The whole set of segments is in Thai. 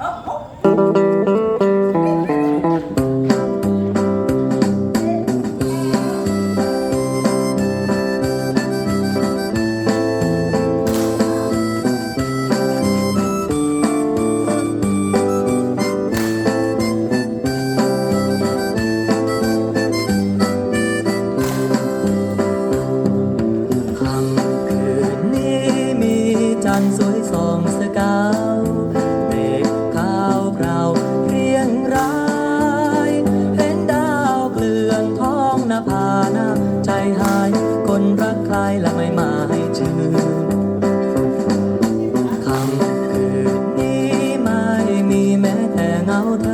Oh, oh. าำคืนนี้ไม่มีแม้แต่เงาเธอ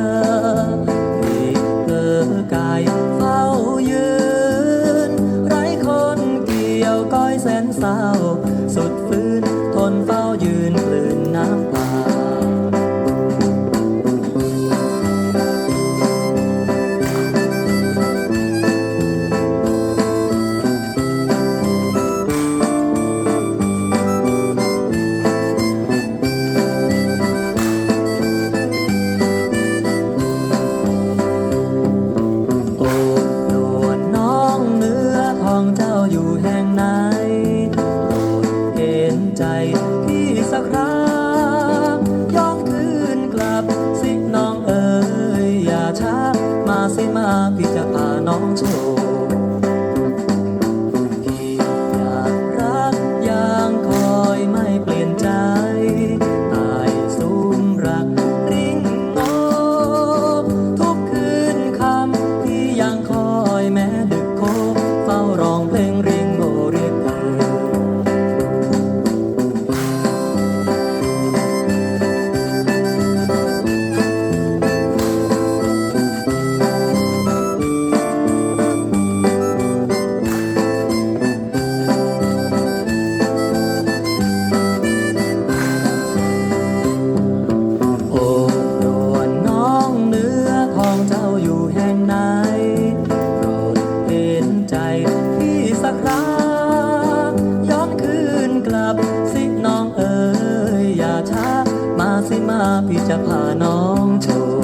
ใจพี่สักครั้งย้อนคืนกลับสิน้องเอ๋ยอย่าช้ามาสิมาพี่จะพาน้องโชว์าอยู่แห่งไหนเห็นใจพี่สักครั้ย้อนคืนกลับสิน้องเอ๋ยอย่าช้ามาสิมาพี่จะพาน้องชม